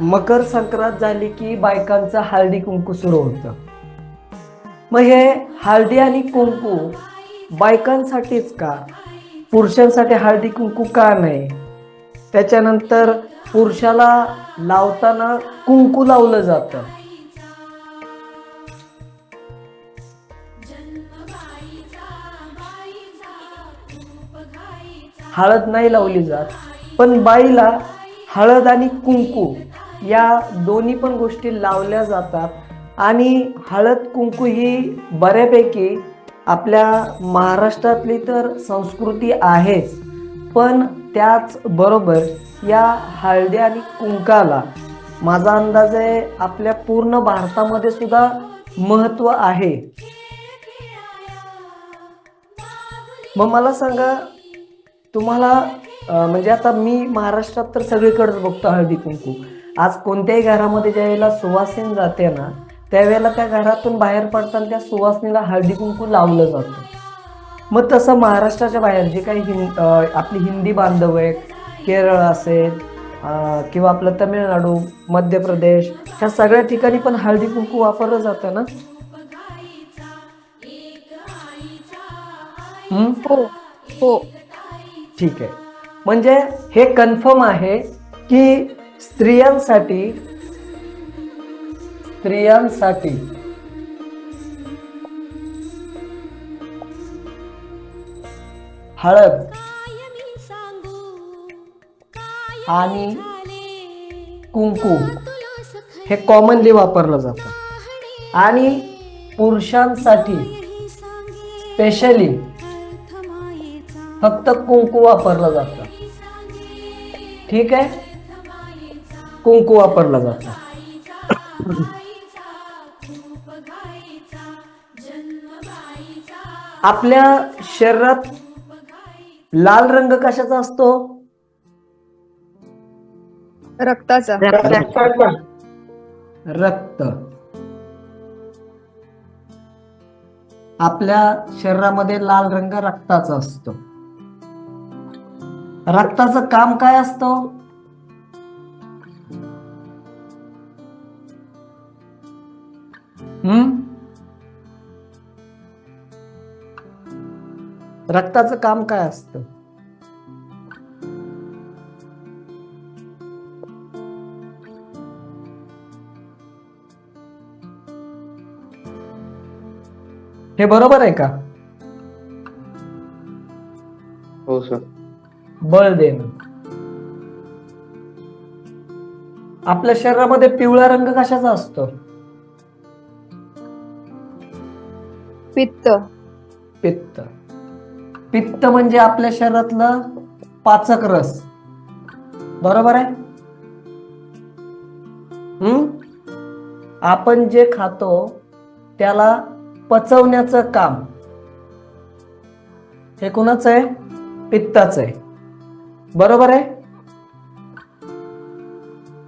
मकर संक्रांत झाली की बायकांचं हळदी कुंकू सुरू होतं. मग हे हळदी आणि कुंकू बायकांसाठीच का? पुरुषांसाठी हळदी कुंकू का नाही? त्याच्यानंतर पुरुषाला लावताना कुंकू लावलं जातं. हळद नाही लावली जात पण बाईला हळद आणि कुंकू या दोन्ही पण गोष्टी लावल्या जातात. आणि हळद कुंकू ही बऱ्यापैकी आपल्या महाराष्ट्रातली तर संस्कृती आहेच. पण त्याचबरोबर या हळदी आणि कुंकाला माझा अंदाज आहे आपल्या पूर्ण भारतामध्ये सुद्धा महत्त्व आहे. मग मला सांगा तुम्हाला म्हणजे आता मी महाराष्ट्रात तर सगळीकडेच बघतो हळदी कुंकू. आज कोणत्याही घरामध्ये ज्यावेळेला सुवासीन जाते ना त्यावेळेला त्या घरातून बाहेर पडताना त्या सुवासनीला हळदी कुंकू लावलं जातं. मग तसं महाराष्ट्राच्या बाहेर जे काही हिं आपली हिंदी बांधव आहेत केरळ असेल किंवा आपलं तमिळनाडू मध्य प्रदेश ह्या सगळ्या ठिकाणी पण हळदी कुंकू वापरलं जातं ना? हो हो. ठीक आहे. म्हणजे हे कन्फर्म आहे की स्त्रियांसाठी स्त्रियांसाठी. हळद. आणि कुंकू. हे कॉमनली वापरलं जातं. आणि पुरुषांसाठी स्पेशली फक्त कुंकू वापरलं जातं. ठीक आहे? कुंकू वापरलं जातं. आपल्या शरीरात लाल रंग कशाचा असतो? रक्ताचा. रक्त. आपल्या शरीरामध्ये लाल रंग रक्ताचा असतो. रक्ताचं काम काय असतं? हम्म रक्ताचं काम काय असतं? हे बरोबर आहे का? हो सर बळ देणं. आपल्या शरीरामध्ये पिवळा रंग कशाचा असतो? पित्त. पित्त. पित्त म्हणजे आपल्या शरीरातलं पाचक रस. बरोबर आहे? हम्म आपण जे खातो त्याला पचवण्याचं काम. हे कोणाचं आहे? पित्ताचं आहे. बरोबर आहे?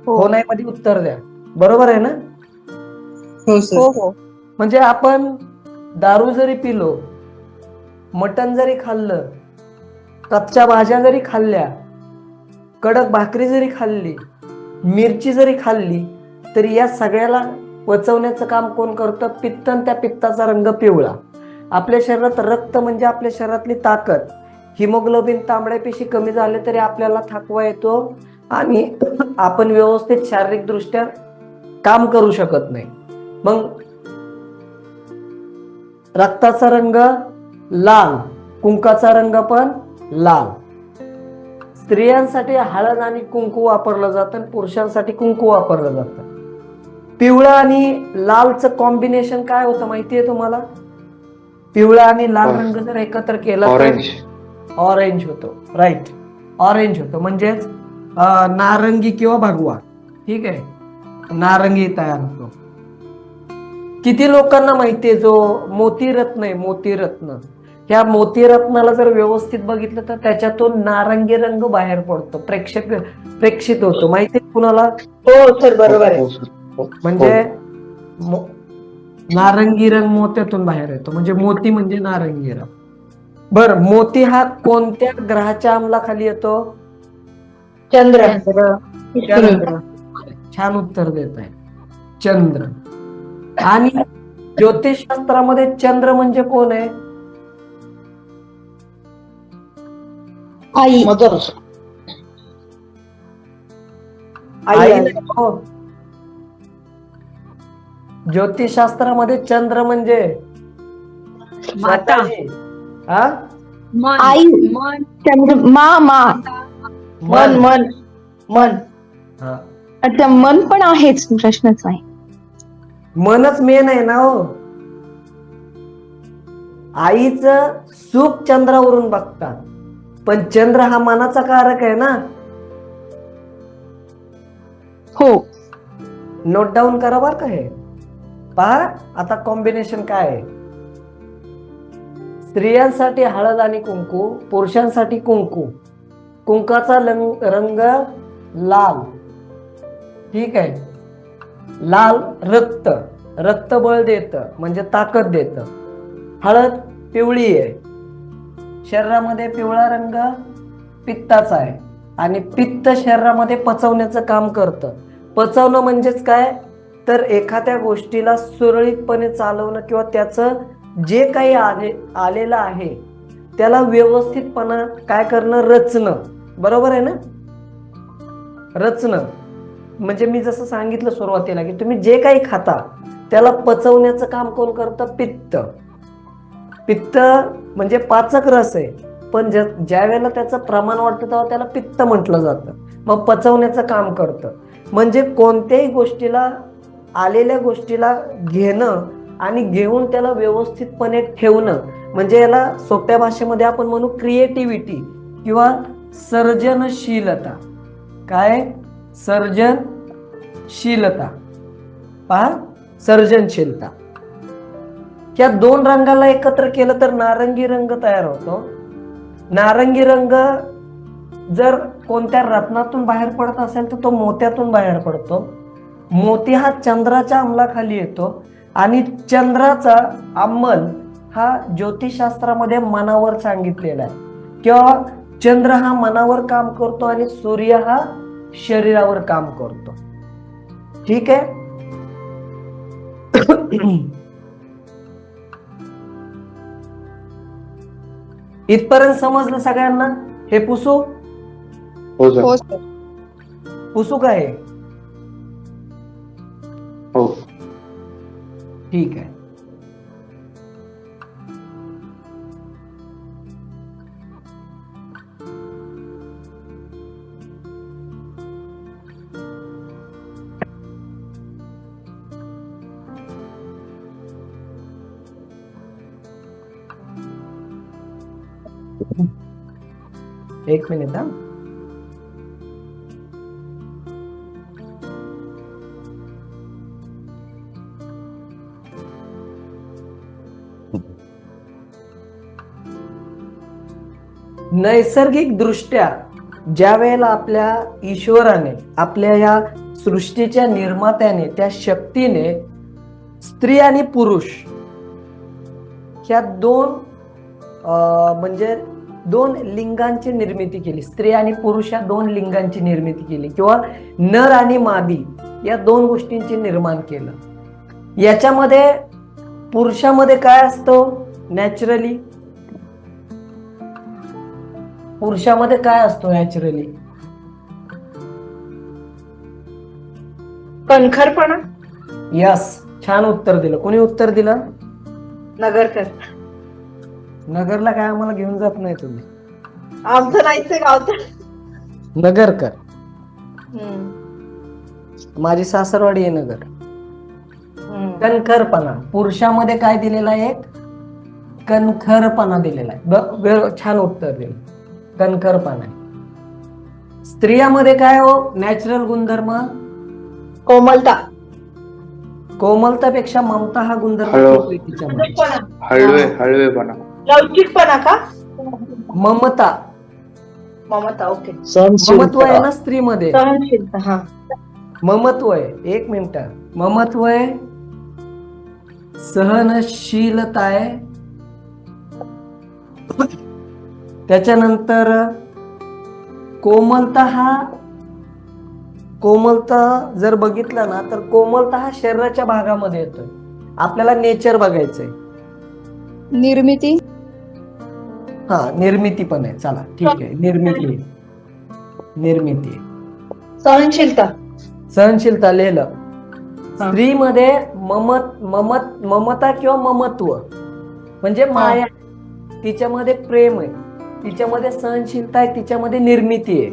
हो. नाही मध्ये उत्तर द्या. बरोबर आहे ना? हो हो हो. म्हणजे आपण दारू जरी पिलो मटण जरी खाल्लं कच्च्या भाज्या जरी खाल्ल्या कडक भाकरी जरी खाल्ली मिरची जरी खाल्ली तरी या सगळ्याला पचवण्याचं काम कोण करतं? पित्तन त्या पित्ताचा रंग पिवळा. आपल्या शरीरात रक्त म्हणजे आपल्या शरीरातली ताकद. हिमोग्लोबिन तांबड्या पेशी कमी झाले तरी आपल्याला थकवा येतो. आणि आपण व्यवस्थित शारीरिकदृष्ट्या काम करू शकत नाही. मग रक्ताचा रंग लाल कुंकाचा रंग पण लाल. स्त्रियांसाठी हळद आणि कुंकू वापरलं जातं आणि पुरुषांसाठी कुंकू वापरलं जातं. पिवळा आणि लालचं कॉम्बिनेशन काय होतं माहितीये तुम्हाला? पिवळा आणि लाल. रंग जर एकत्र केला ऑरेंज ऑरेंज होतो. राईट ऑरेंज होतो. म्हणजेच नारंगी किंवा भगवा. ठीक आहे? नारंगी तयार होतो. किती लोकांना माहितीये जो मोतीरत्न आहे मोतीरत्न. ह्या मोतीरत्नाला जर व्यवस्थित बघितलं तर त्याच्यातून नारंगी रंग बाहेर पडतो प्रेक्षक प्रेक्षित होतो. माहितीये कुणाला? हो सर बरोबर हो सर. हो. म्हणजे नारंगी रंग मोत्यातून बाहेर येतो. म्हणजे मोती म्हणजे नारंगी रंग. बर मोती हा कोणत्या ग्रहाच्या अंमलाखाली येतो? चंद्र. चंद्र. छान उत्तर देत आहे. चंद्र. आणि ज्योतिषशास्त्रामध्ये चंद्र म्हणजे कोण आहे? आई. मदर. आई हो. ज्योतिषशास्त्रामध्ये चंद्र म्हणजे? माता. हा? मन. आई. मन. चंद्र मा मा. मन. मन. मन. मन. हा. अच्छा मन पण आहेच प्रश्नच नाही मनच मेन आहे ना हो. आईचं सुख चंद्रावरून बघतात. पण चंद्र हा मनाचा कारक आहे ना. हो. नोट डाऊन करा बर का हे. पहा आता कॉम्बिनेशन काय आहे? स्त्रियांसाठी हळद आणि कुंकू पुरुषांसाठी कुंकू. कुंकाचा रंग लाल. ठीक आहे. लाल रक्त रक्त बळ देत म्हणजे ताकद देत. हळद पिवळी आहे. शरीरामध्ये पिवळा रंग पित्ताचा आहे. आणि पित्त शरीरामध्ये पचवण्याचं काम करतं. पचवणं म्हणजेच काय? तर एखाद्या गोष्टीला सुरळीतपणे चालवणं किंवा त्याचं जे काही आले आलेलं आहे त्याला व्यवस्थितपणा काय करणं? रचणं. बरोबर आहे ना? रचणं. म्हणजे मी जसं सांगितलं सुरुवातीला की तुम्ही जे काही खाता त्याला पचवण्याचं काम कोण करतं? पित्त. पित्त म्हणजे पाचक रस आहे. पण ज्या ज्या वेळेला त्याचं प्रमाण वाढतं तेव्हा त्याला पित्त म्हटलं जातं. मग पचवण्याचं काम करतं. म्हणजे कोणत्याही गोष्टीला आलेल्या गोष्टीला घेणं आणि घेऊन त्याला व्यवस्थितपणे ठेवणं म्हणजे याला सोप्या भाषेमध्ये आपण म्हणू क्रिएटिव्हिटी किंवा सर्जनशीलता. काय? सर्जनशीलता. पहा सर्जनशीलता. या दोन रंगाला एकत्र केलं तर नारंगी रंग तयार होतो? नारंगी रंग जर कोणत्या रत्नातून बाहेर पडत असेल तर तो मोत्यातून बाहेर पडतो. मोती हा चंद्राच्या अंमलाखाली येतो आणि चंद्राचा अंमल हा ज्योतिषशास्त्रामध्ये मनावर सांगितलेला आहे. किंवा चंद्र हा मनावर काम करतो आणि सूर्य हा शरीरावर काम करतो. ठीक आहे? इथपर्यंत समजलं सगळ्यांना? हे पुसू? हो सर. हो सर. पुसू काय हे? हो. ठीक आहे. एक मिनिट हा. नैसर्गिक दृष्ट्या ज्या वेळेला आपल्या ईश्वराने आपल्या या सृष्टीच्या निर्मात्याने त्या शक्तीने स्त्री आणि पुरुष ह्या दोन अं, म्हणजे दोन लिंगांची निर्मिती केली. स्त्री आणि पुरुष या दोन लिंगांची निर्मिती केली. किंवा नर आणि मादी या दोन गोष्टींची निर्माण केलं. याच्यामध्ये पुरुषामध्ये काय असतं? नॅचरली पुरुषामध्ये काय असतो नॅचरली कणखरपणा. यस छान उत्तर दिलं. कोणी उत्तर दिलं? नगरकर. नगरला काय आम्हाला घेऊन जात नाही तुम्ही. आमचं नाहीच गावचं. नगरकर माझी सासरवाडी आहे नगर. कणखरपणा. पुरुषामध्ये काय दिलेला आहे? एक कणखरपणा दिलेला आहे. ब- वे- छान उत्तर दिलं कणखरपणा आहे. स्त्रियामध्ये काय हो? नॅचरल गुणधर्म? कोमलता. कोमलतापेक्षा ममता हा गुणधर्म हळू. खूप आहे तिच्यामध्ये. हळवे हळवेपणा. लवचिकपणा का? ममता. ममता ओके. ममत्व आहे ना स्त्रीमध्ये. सहनशीलता हा. ममत्व आहे. एक मिनिट. ममत्व आहे. सहनशीलता आहे. त्याच्यानंतर कोमलता हा कोमलता जर बघितला ना तर कोमलता हा शरीराच्या भागामध्ये येतोय. आपल्याला नेचर बघायचंय. निर्मिती. हा निर्मिती पण आहे. चला ठीक आहे. निर्मिती. निर्मिती. सहनशीलता. सहनशीलता लिहिलं. स्त्रीमध्ये ममत ममत ममता किंवा ममत्व. म्हणजे माया. तिच्यामध्ये प्रेम आहे. तिच्यामध्ये सहनशीलता आहे. तिच्यामध्ये निर्मिती आहे.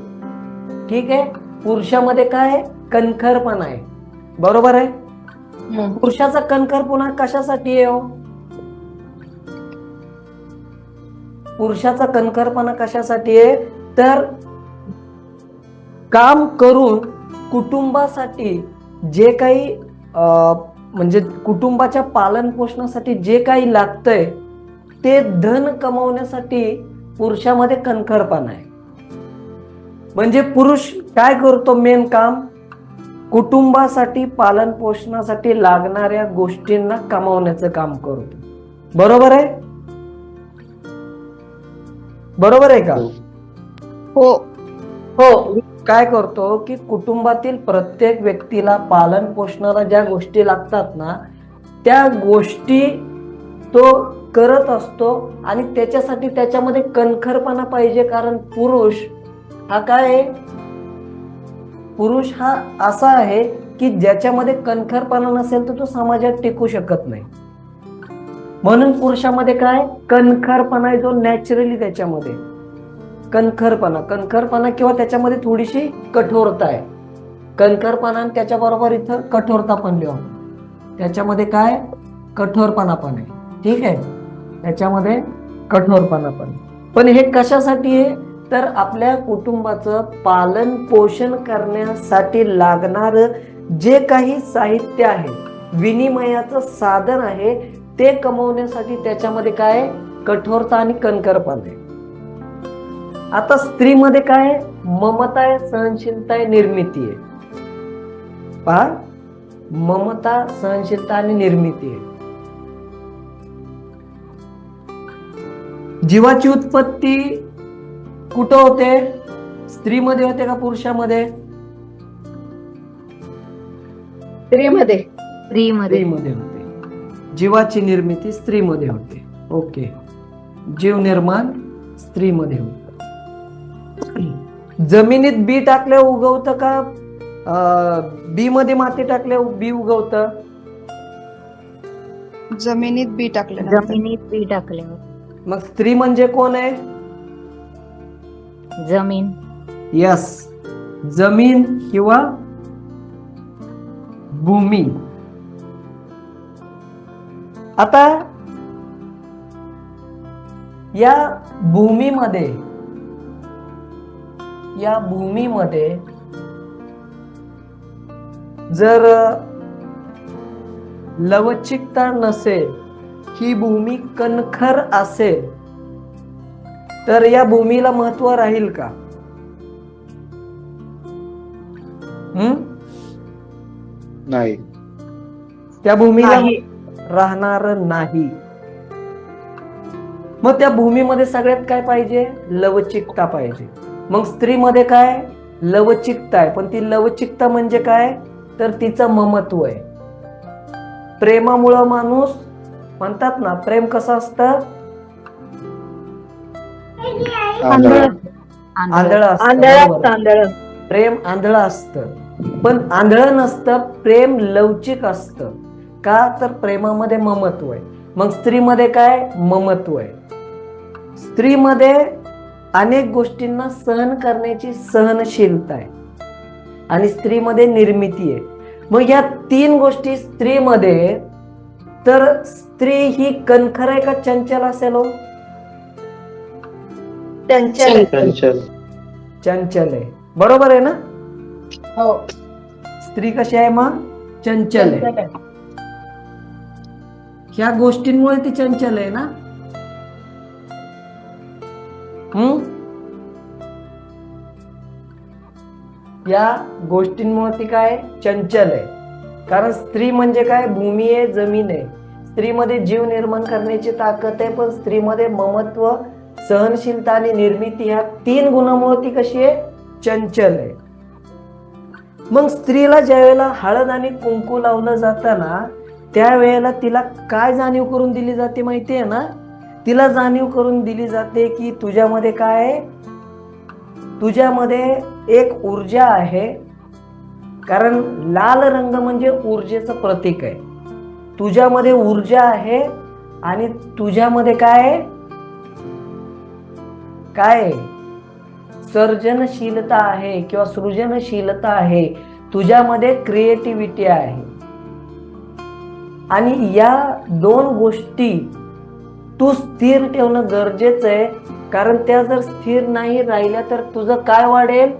ठीक आहे? पुरुषामध्ये काय आहे? कणखरपणा आहे. बरोबर आहे. पुरुषाचा कणखरपणा कशासाठी आहे हो? पुरुषाचा कणखरपणा कशासाठी आहे? तर काम करून कुटुंबासाठी जे काही अं, म्हणजे कुटुंबाच्या पालन पोषणासाठी जे काही लागतंय ते धन कमवण्यासाठी पुरुषामध्ये कणखरपणा आहे. म्हणजे पुरुष काय करतो मेन काम? कुटुंबासाठी पालन पोषणासाठी लागणाऱ्या गोष्टींना कमावण्याचं काम करतो. बरोबर आहे? बरोबर आहे का? हो. हो. काय करतो की कुटुंबातील प्रत्येक व्यक्तीला पालन पोषणाला ज्या गोष्टी लागतात ना त्या गोष्टी तो करत असतो आणि त्याच्यासाठी त्याच्यामध्ये कणखरपणा पाहिजे कारण पुरुष हा काय आहे? पुरुष हा असा आहे की ज्याच्यामध्ये कणखरपणा नसेल तर तो समाजात टिकू शकत नाही. म्हणून पुरुषामध्ये काय? कणखरपणा आहे जो नॅचरली त्याच्यामध्ये. कणखरपणा. कणखरपणा किंवा त्याच्यामध्ये थोडीशी कठोरता आहे. कणखरपणा आणि त्याच्याबरोबर इथं कठोरता पण लिहू त्याच्यामध्ये काय? कठोरपणा पण आहे. ठीक आहे? त्याच्यामध्ये कठोरपणा पण पण हे कशासाठी आहे? तर आपल्या कुटुंबाचं पालन पोषण करण्यासाठी लागणार जे काही साहित्य आहे विनिमयाचं साधन आहे ते कमवण्यासाठी त्याच्यामध्ये काय आहे? कठोरता आणि कणखरपणा. आहे आता स्त्रीमध्ये काय? ममता आहे सहनशीलता आहे निर्मिती आहे. पहा. ममता सहनशीलता आणि निर्मिती आहे. जीवाची उत्पत्ती कुठं होते? स्त्रीमध्ये होते का पुरुषामध्ये? स्त्रीमध्ये. स्त्रीमध्ये. स्त्रीमध्ये होते. जीवाची निर्मिती स्त्रीमध्ये होते. ओके. जीव निर्माण स्त्रीमध्ये होते. जमिनीत बी टाकल्या उगवतं का? बी मध्ये माती टाकल्या बी उगवत? जमिनीत बी टाकलं जमिनीत बी टाकल्यावर मग स्त्री म्हणजे कोण आहे? जमीन. यस. जमीन किंवा भूमी. आता या भूमीमध्ये या भूमीमध्ये जर लवचिकता नसेल ही भूमी कणखर असेल तर या भूमीला महत्त्व राहील का? हम्म नाही. त्या भूमीला. राहणार नाही. मग त्या भूमीमध्ये सगळ्यात काय पाहिजे? लवचिकता पाहिजे. मग स्त्रीमध्ये काय? लवचिकता आहे. पण ती लवचिकता म्हणजे काय? तर तिचं ममत्व आहे. प्रेमामुळं माणूस म्हणतात ना प्रेम कसं असतं? आंधळा. आंधळ. प्रेम आंधळं असतं. पण आंधळं नसतं प्रेम लवचिक असतं. का तर प्रेमामध्ये ममत्व आहे. मग स्त्रीमध्ये काय? ममत्व आहे. स्त्रीमध्ये अनेक गोष्टींना सहन करण्याची सहनशीलता आहे. आणि स्त्रीमध्ये निर्मिती आहे. मग या तीन गोष्टी स्त्रीमध्ये तर स्त्री ही कणखर आहे का चंचल असेल हो? चंचल. चंचल. आहे. बरोबर आहे ना? हो. स्त्री कशी आहे मग? चंचल आहे. ह्या गोष्टींमुळे ती चंचल आहे ना? हम्म या गोष्टींमुळे ती काय? चंचल आहे. कारण स्त्री म्हणजे काय? भूमी आहे जमीन आहे. स्त्रीमध्ये जीव निर्माण करण्याची ताकद आहे पण स्त्रीमध्ये ममत्व सहनशीलता आणि निर्मिती ह्या तीन गुणामुळे ती कशी आहे? चंचल आहे. मग स्त्रीला ज्या वेळेला हळद आणि कुंकू लावलं जाताना त्यावेळेला तिला काय जाणीव करून दिली जाते माहिती आहे ना? तिला जाणीव करून दिली जाते की तुझ्यामध्ये काय आहे? तुझ्यामध्ये एक ऊर्जा आहे. कारण लाल रंग म्हणजे ऊर्जेचं प्रतीक आहे. तुझ्यामध्ये ऊर्जा आहे आणि तुझ्यामध्ये काय काय सर्जनशीलता आहे किंवा सृजनशीलता आहे. तुझ्यामध्ये क्रिएटिव्हिटी आहे. आणि या दोन गोष्टी तू स्थिर ठेवणं गरजेचं आहे. कारण त्या जर स्थिर नाही राहिल्या तर तुझं काय वाढेल?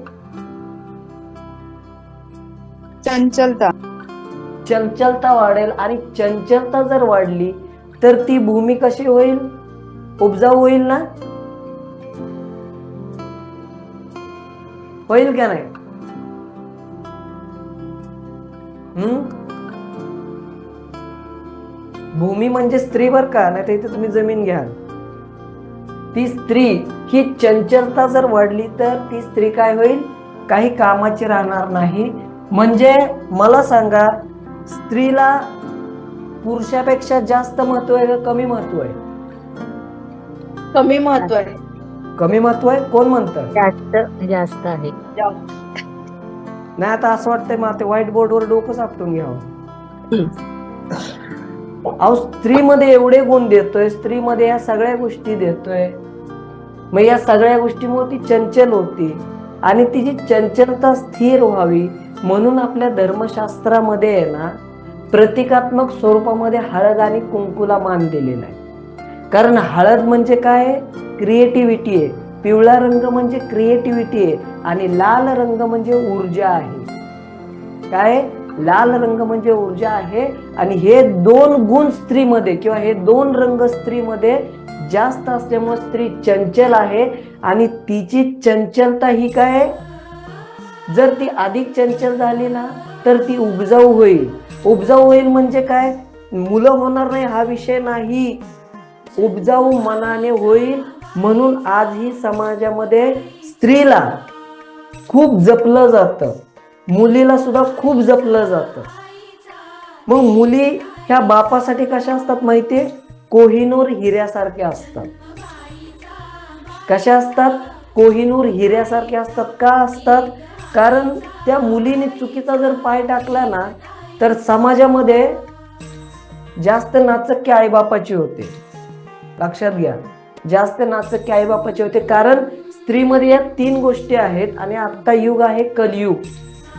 चंचलता. चंचलता वाढेल आणि चंचलता जर वाढली तर ती भूमी कशी होईल? उपजाऊ होईल ना? होईल का नाही? हम्म? भूमी म्हणजे स्त्री बर का? नाही तर इथे तुम्ही जमीन घ्याल. ती स्त्री ही चंचलता जर वाढली तर ती स्त्री काय होईल? काही कामाची राहणार नाही. म्हणजे मला सांगा स्त्रीला पुरुषापेक्षा जास्त महत्त्व आहे का कमी महत्त्व आहे? कमी महत्त्व आहे. कमी महत्त्व आहे? कोण म्हणतं? जास्त जास्त आहे. नाही आता असं वाटतंय मग ते व्हाईट बोर्डवर डोकं सापटून घ्यावं. अहो स्त्रीमध्ये एवढे गुण देतोय स्त्रीमध्ये या सगळ्या गोष्टी देतोय. मग या सगळ्या गोष्टीमुळे ती चंचल होती आणि तिची चंचलता स्थिर व्हावी म्हणून आपल्या धर्मशास्त्रामध्ये आहे ना प्रतिकात्मक स्वरूपामध्ये हळद आणि कुंकूला मान दिलेला आहे. कारण हळद म्हणजे काय? क्रिएटिव्हिटी आहे. पिवळा रंग म्हणजे क्रिएटिव्हिटी आहे आणि लाल रंग म्हणजे ऊर्जा आहे. काय? लाल रंग म्हणजे ऊर्जा आहे आणि हे दोन गुण स्त्रीमध्ये किंवा हे दोन रंग स्त्रीमध्ये जास्त असल्यामुळे स्त्री चंचल आहे आणि तिची चंचलता ही काय? जर ती अधिक चंचल झाली ना तर ती उपजाऊ होईल. उपजाऊ होईल म्हणजे काय? मुलं होणार नाही हा विषय नाही. उपजाऊ मनाने होईल म्हणून आजही समाजामध्ये स्त्रीला खूप जपलं जातं. मुलीला सुद्धा खूप जपलं जातं. मग मुली ह्या बापासाठी कशा असतात माहितीये? कोहिनूर हिऱ्यासारख्या असतात. कशा असतात? कोहिनूर हिऱ्यासारख्या असतात. का असतात? कारण त्या मुलीने चुकीचा जर पाय टाकला ना तर समाजामध्ये जास्त नाचक्की आईबापाची होते. लक्षात घ्या. जास्त नाचक्की आईबापाची होते. कारण स्त्रीमध्ये या तीन गोष्टी आहेत आणि आता युग आहे कलयुग.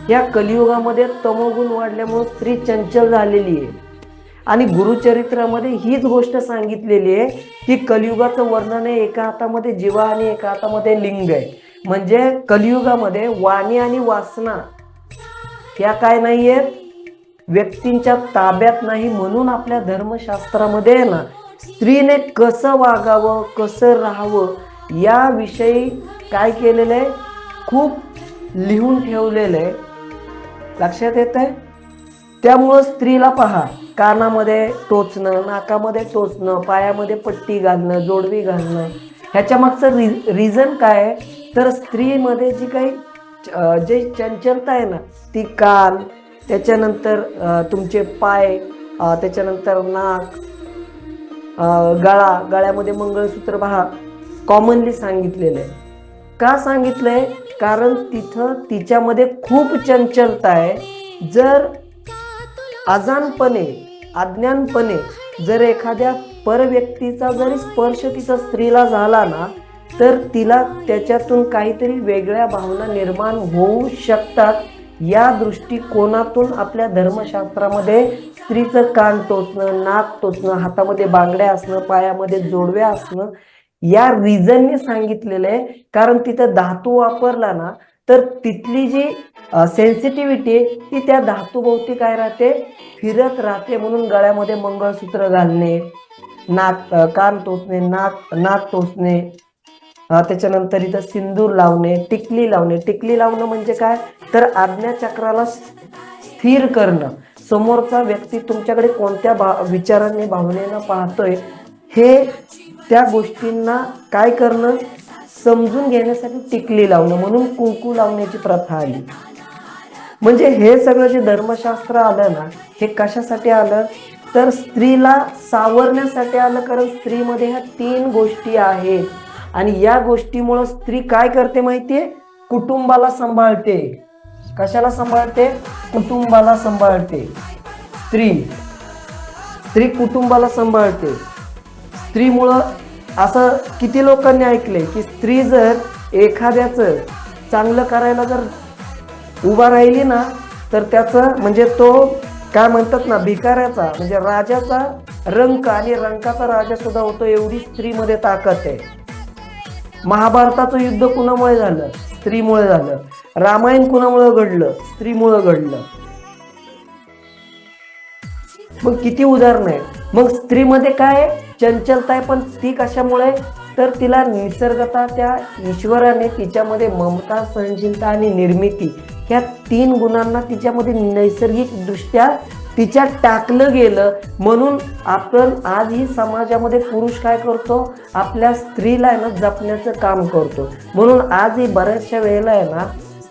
या कलियुगामध्ये तमोगुण वाढल्यामुळे स्त्री चंचल झालेली आहे. आणि गुरुचरित्रामध्ये हीच गोष्ट सांगितलेली आहे की कलियुगाचं वर्णन आहे एका हातामध्ये जीवा आणि एका हातामध्ये लिंग आहे. म्हणजे कलियुगामध्ये वाणी आणि वासना त्या काय नाही आहेत? व्यक्तींच्या ताब्यात नाही म्हणून आपल्या धर्मशास्त्रामध्ये ना स्त्रीने कसं वागावं कसं राहावं याविषयी काय केलेलं आहे? खूप लिहून ठेवलेलं आहे. लक्षात येत आहे त्यामुळं स्त्रीला पहा कानामध्ये टोचणं नाकामध्ये टोचणं पायामध्ये पट्टी घालणं जोडवी घालणं ह्याच्या मागचं रि रिझन काय आहे? तर स्त्रीमध्ये जी काही जे चंचलता आहे ना ती कान त्याच्यानंतर तुमचे पाय त्याच्यानंतर नाक गळा गळ्यामध्ये मंगळसूत्र पहा कॉमनली सांगितलेलं आहे. का सांगितलं आहे कारण तिथं तिच्यामध्ये खूप चंचलता आहे. जर अजानपणे अज्ञानपणे जर एखाद्या परव्यक्तीचा जरी स्पर्श तिचा स्त्रीला झाला ना तर तिला त्याच्यातून काहीतरी वेगळ्या भावना निर्माण होऊ शकतात. या दृष्टिकोनातून आपल्या धर्मशास्त्रामध्ये स्त्रीचं कान टोचणं नाक टोचणं हातामध्ये बांगड्या असणं पायामध्ये जोडव्या असणं या रिझनने सांगितलेलं आहे. कारण तिथं धातू वापरला ना तर तिथली जी सेन्सिटिव्हिटी आहे ती त्या धातूभोवती काय राहते? फिरत राहते म्हणून गळ्यामध्ये मंगळसूत्र घालणे नाक कान टोचणे नाक नाक टोचणे त्याच्यानंतर इथं सिंदूर लावणे टिकली लावणे. टिकली लावणं म्हणजे काय? तर आज्ञाचक्राला स्थिर करणं. समोरचा व्यक्ती तुमच्याकडे कोणत्या भा विचाराने भावनेनं पाहतोय हे त्या गोष्टींना काय करणं? समजून घेण्यासाठी टिकली लावणं म्हणून कुंकू लावण्याची प्रथा आली. म्हणजे हे सगळं जे धर्मशास्त्र आलं ना हे कशासाठी आलं? तर स्त्रीला सावरण्यासाठी आलं कारण स्त्रीमध्ये ह्या तीन गोष्टी आहेत. आणि या गोष्टीमुळं स्त्री काय करते माहितीये? कुटुंबाला सांभाळते. कशाला सांभाळते? कुटुंबाला सांभाळते. स्त्री. स्त्री कुटुंबाला सांभाळते. स्त्रीमुळं असं किती लोकांनी ऐकले की स्त्री जर एखाद्याचं चांगलं करायला जर उभा राहिली ना तर त्याचं म्हणजे तो काय म्हणतात ना भिकाऱ्याचा म्हणजे राजाचा रंक आणि रंकाचा राजा सुद्धा होतो एवढी स्त्रीमध्ये ताकद आहे. महाभारताचं युद्ध कुणामुळे झालं? स्त्रीमुळे झालं. रामायण कुणामुळे घडलं? स्त्रीमुळे घडलं. मग किती उदाहरण आहे मग स्त्रीमध्ये काय चंचलता आहे पण ती कशामुळे? तर तिला निसर्गता त्या ईश्वराने तिच्यामध्ये ममता सहनशीलता आणि निर्मिती ह्या तीन गुणांना तिच्यामध्ये नैसर्गिक दृष्ट्या तिच्यात टाकलं गेलं. म्हणून आपण आजही समाजामध्ये पुरुष काय करतो? आपल्या स्त्रीला आहे ना जपण्याचं काम करतो. म्हणून आजही बऱ्याचशा वेळेला आहे ना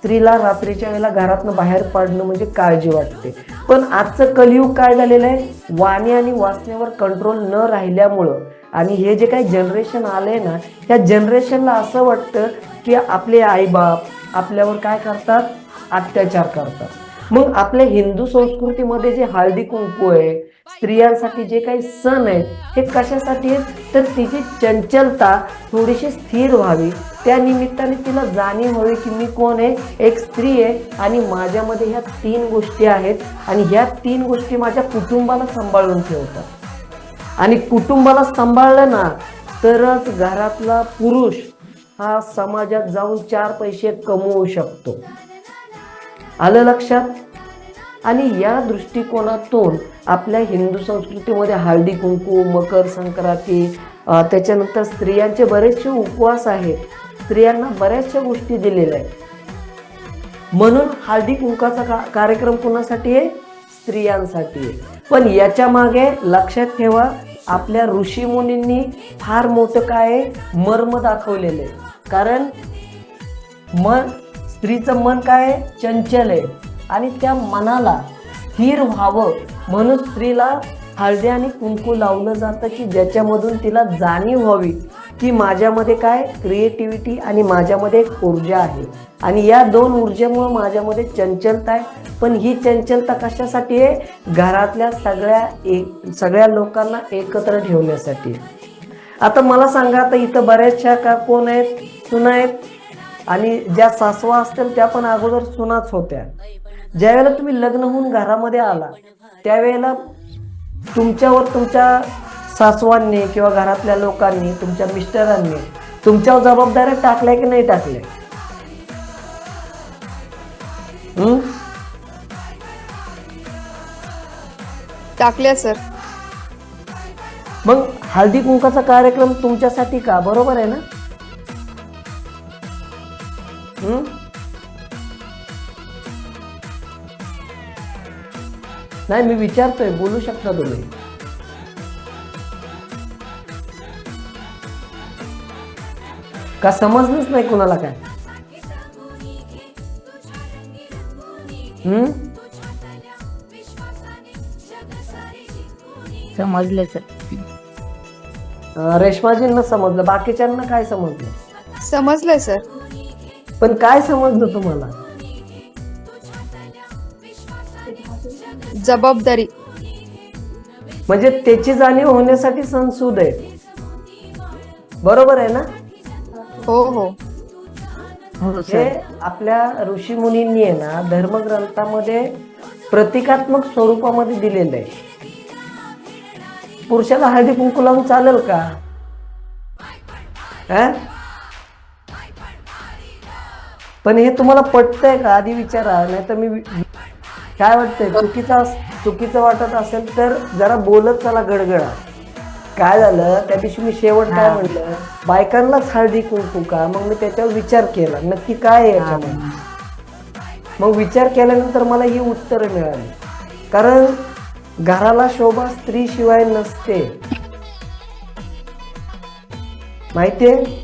स्त्रीला रात्रीच्या वेळेला घरातनं बाहेर पडणं म्हणजे काळजी वाटते. पण आजचं कलियुग काय झालेलं आहे? वाणी आणि वासनेवर कंट्रोल न राहिल्यामुळं आणि हे जे काही जनरेशन आलंय ना त्या जनरेशनला असं वाटतं की आपले आईबाप आपल्यावर काय करतात? अत्याचार करतात. मग आपल्या हिंदू संस्कृतीमध्ये जे हळदी कुंकू आहे स्त्रियांसाठी जे काही सण आहेत हे कशासाठी आहेत? तर तिची चंचलता थोडीशी स्थिर व्हावी. त्या निमित्ताने तिला जाणीव व्हावी की मी कोण आहे? एक स्त्री आहे आणि माझ्यामध्ये ह्या तीन गोष्टी आहेत आणि ह्या तीन गोष्टी माझ्या कुटुंबाला सांभाळून ठेवतात. आणि कुटुंबाला सांभाळलं ना तरच घरातला पुरुष हा समाजात जाऊन चार पैसे कमवू शकतो. आलं लक्षात? आणि या दृष्टिकोनातून आपल्या हिंदू संस्कृतीमध्ये हळदी कुंकू मकर संक्रांती त्याच्यानंतर स्त्रियांचे बरेचसे उपवास आहेत. स्त्रियांना बऱ्याचशा गोष्टी दिलेल्या आहेत. म्हणून हळदी कुंकाचा का कार्यक्रम कोणासाठी आहे? स्त्रियांसाठी आहे. पण याच्या मागे लक्षात ठेवा आपल्या ऋषीमुनींनी फार मोठं काय आहे? मर्म दाखवलेलं. आहे कारण मन स्त्रीचं मन काय चंचल आहे. आणि त्या मनाला स्थिर व्हावं म्हणून स्त्रीला हळदी आणि कुंकू लावलं जातं की ज्याच्यामधून तिला जाणीव व्हावी की माझ्यामध्ये काय क्रिएटिव्हिटी आणि माझ्यामध्ये एक ऊर्जा आहे. आणि या दोन ऊर्जेमुळं माझ्यामध्ये चंचलता आहे. पण ही चंचलता कशासाठी आहे? घरातल्या सगळ्या एक सगळ्या लोकांना एकत्र ठेवण्यासाठी. आता मला सांगा आता इथं बऱ्याचशा का कोण आहेत? सुना आहेत. आणि ज्या सासवा असतील त्या पण अगोदर सुनाच होत्या. ज्यावेळेला तुम्ही लग्न होऊन घरामध्ये आला त्यावेळेला तुमच्यावर तुमच्या सासवांनी किंवा घरातल्या लोकांनी तुमच्या मिस्टरांनी तुमच्यावर जबाबदाऱ्या टाकल्या की नाही टाकल्या? हम्म? टाकल्या सर. मग हळदी कुंकाचा कार्यक्रम तुमच्यासाठी का? बरोबर आहे ना? नाही मी विचारतोय बोलू शकता तुम्ही? का समजलंच नाही कुणाला काय? हम्म? समजलं सर. अं, रेश्माजींना समजलं बाकीच्यांना काय समजलं? समजलंय सर. पण काय समजलं तुम्हाला? जबाबदारी. म्हणजे त्याची जाणीव होण्यासाठी संसूद आहे बरोबर आहे ना? हो हो. हो हे आपल्या ऋषी मुनींनी आहे ना धर्मग्रंथामध्ये प्रतिकात्मक स्वरूपामध्ये दिलेलं आहे. पुरुषाला हळदी कुंकू लावून चालेल का? हा? पण हे तुम्हाला पटतंय का? आधी विचारा नाही तर मी काय वाटतंय? चुकीचं चुकीचं वाटत असेल तर जरा बोलत चला गडगडा. काय झालं? त्या दिवशी मी शेवट काय म्हणलं? बायकांनाच हळदी कुंकू का? मग मी त्याच्यावर विचार केला. नक्की काय आहे मग विचार केल्यानंतर मला ही उत्तरं मिळाली. कारण घराला शोभा स्त्री शिवाय नसते. माहितीये?